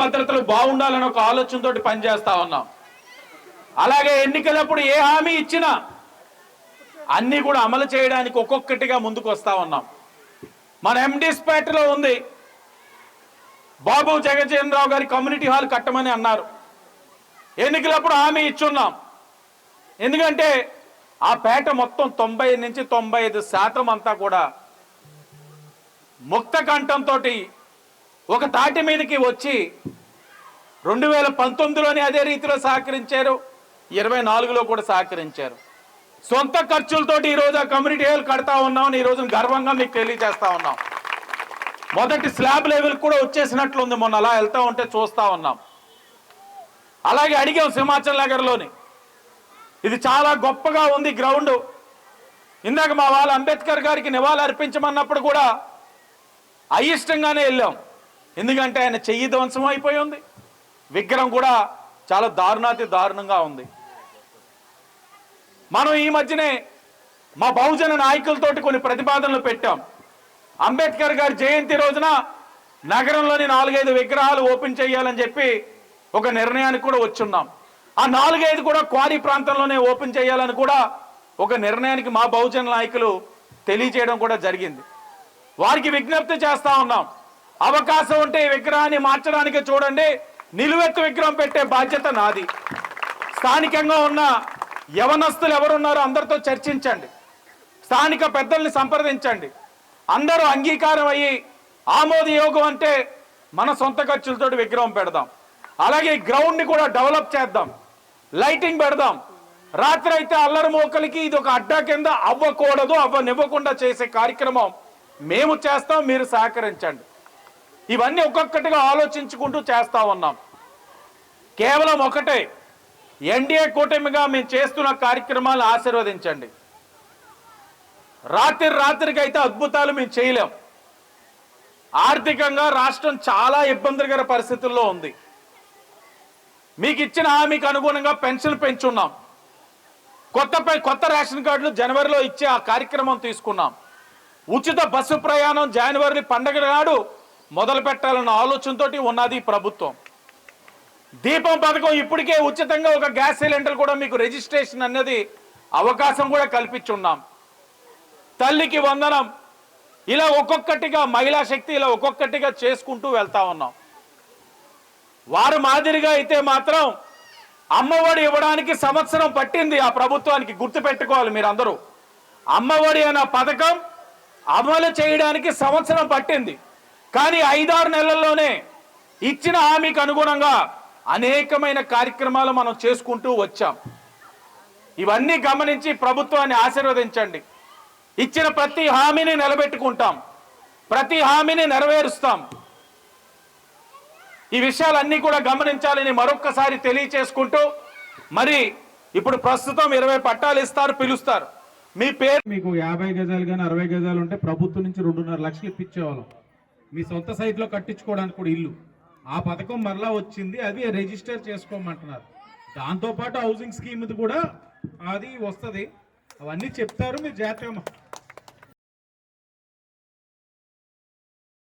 భద్రతలు బాగుండాలని ఒక ఆలోచనతో పనిచేస్తా ఉన్నాం. అలాగే ఎన్నికలప్పుడు ఏ హామీ ఇచ్చినా అన్ని కూడా అమలు చేయడానికి ఒక్కొక్కటిగా ముందుకు వస్తా ఉన్నాం. మన ఎండిస్పేటలో ఉంది. బాబు జగజీవన్ గారి కమ్యూనిటీ హాల్ కట్టమని అన్నారు. ఎన్నికలప్పుడు హామీ ఇచ్చున్నాం. ఎందుకంటే ఆ పేట మొత్తం తొంభై నుంచి తొంభై ఐదు శాతం అంతా కూడా ముక్త కంఠంతో ఒక తాటి మీదకి వచ్చి రెండు వేల పంతొమ్మిదిలోనే అదే రీతిలో సహకరించారు ఇరవై నాలుగులో కూడా సహకరించారు. సొంత ఖర్చులతోటి ఈరోజు ఆ కమ్యూనిటీ హాల్ కడతా ఉన్నాం ఈ రోజున గర్వంగా మీకు తెలియజేస్తా ఉన్నాం. మొదటి స్లాబ్ లెవెల్ కూడా వచ్చేసినట్లుంది మొన్న అలా వెళ్తా ఉంటే చూస్తా ఉన్నాం. అలాగే అడిగాం సింహాచల్ నగర్లోని. ఇది చాలా గొప్పగా ఉంది గ్రౌండ్. ఇందాక మా వాళ్ళ అంబేద్కర్ గారికి నివాళి అర్పించమన్నప్పుడు కూడా అయిష్టంగానే వెళ్ళాం. ఎందుకంటే ఆయన చెయ్యి ధ్వంసం అయిపోయి ఉంది. విగ్రహం కూడా చాలా దారుణాతి దారుణంగా ఉంది. మనం ఈ మధ్యనే మా బహుజన నాయకులతోటి కొన్ని ప్రతిపాదనలు పెట్టాం. అంబేద్కర్ గారి జయంతి రోజున నగరంలోని నాలుగైదు విగ్రహాలు ఓపెన్ చేయాలని చెప్పి ఒక నిర్ణయానికి కూడా వచ్చున్నాం. ఆ నాలుగైదు కూడా క్వారీ ప్రాంతంలోనే ఓపెన్ చేయాలని కూడా ఒక నిర్ణయానికి మా బహుజన నాయకులు తెలియజేయడం కూడా జరిగింది. వారికి విజ్ఞప్తి చేస్తా ఉన్నాం. అవకాశం ఉంటే ఈ విగ్రహాన్ని మార్చడానికి చూడండి. నిలువెత్తు విగ్రహం పెట్టే బాధ్యత నాది. స్థానికంగా ఉన్న యవనస్తులు ఎవరున్నారో అందరితో చర్చించండి. స్థానిక పెద్దల్ని సంప్రదించండి. అందరూ అంగీకారం అయ్యి ఆమోదయోగం అంటే మన సొంత ఖర్చులతోటి విగ్రహం పెడదాం. అలాగే గ్రౌండ్ని కూడా డెవలప్ చేద్దాం. లైటింగ్ పెడదాం. రాత్రి అయితే అల్లరి మోకలికి ఇది ఒక అడ్డా కింద అవ్వకూడదు అవ్వనివ్వకుండా చేసే కార్యక్రమం మేము చేస్తాం మీరు సహకరించండి. ఇవన్నీ ఒక్కొక్కటిగా ఆలోచించుకుంటూ చేస్తా ఉన్నాం. కేవలం ఒకటే ఎన్డీఏ కూటమిగా మేము చేస్తున్న కార్యక్రమాలను ఆశీర్వదించండి. రాత్రి రాత్రికి అయితే అద్భుతాలు మేము చేయలేం. ఆర్థికంగా రాష్ట్రం చాలా ఇబ్బందికర పరిస్థితుల్లో ఉంది. మీకు ఇచ్చిన హామీకి అనుగుణంగా పెన్షన్ పెంచున్నాం. కొత్త కొత్త రేషన్ కార్డులు జనవరిలో ఇచ్చే ఆ కార్యక్రమం తీసుకున్నాం. ఉచిత బస్సు ప్రయాణం జనవరి పండగ నాడు మొదలు పెట్టాలన్న ఆలోచనతోటి ఉన్నది ప్రభుత్వం. దీపం పథకం ఇప్పటికే ఉచితంగా ఒక గ్యాస్ సిలిండర్ కూడా మీకు రిజిస్ట్రేషన్ అన్నది అవకాశం కూడా కల్పించున్నాం. తల్లికి వందనం. ఇలా ఒక్కొక్కటిగా మహిళా శక్తి ఇలా ఒక్కొక్కటిగా చేసుకుంటూ వెళ్తా ఉన్నాం. వారు మాదిరిగా అయితే మాత్రం అమ్మఒడి ఇవ్వడానికి సంవత్సరం పట్టింది ఆ ప్రభుత్వానికి గుర్తు పెట్టుకోవాలి మీరు అందరూ అమ్మఒడి అన్న పథకం అమలు చేయడానికి సంవత్సరం పట్టింది. కానీ ఐదారు నెలల్లోనే ఇచ్చిన హామీకి అనుగుణంగా అనేకమైన కార్యక్రమాలు మనం చేసుకుంటూ వచ్చాం. ఇవన్నీ గమనించి ప్రభుత్వాన్ని ఆశీర్వదించండి. ఇచ్చిన ప్రతి హామీని నిలబెట్టుకుంటాం. ప్రతి హామీని నెరవేరుస్తాం. ఈ విషయాలన్నీ కూడా గమనించాలని మరొక్కసారి తెలియచేసుకుంటూ మరి ఇప్పుడు ప్రస్తుతం ఇరవై పట్టాలు ఇస్తారు పిలుస్తారు. మీ పేరు మీకు యాభై గజాలు కానీ అరవై గజాలు ఉంటే ప్రభుత్వం నుంచి రెండున్నర లక్షలు ఇప్పించేవాళ్ళం. మీ సొంత సైట్లో కట్టించుకోవడానికి కూడా ఇల్లు. ఆ పథకం మరలా వచ్చింది అది రిజిస్టర్ చేసుకోమంటున్నారు. దాంతోపాటు హౌసింగ్ స్కీమ్ కూడా అది వస్తుంది. అవన్నీ చెప్తారు మీరు జాగ్రత్తగా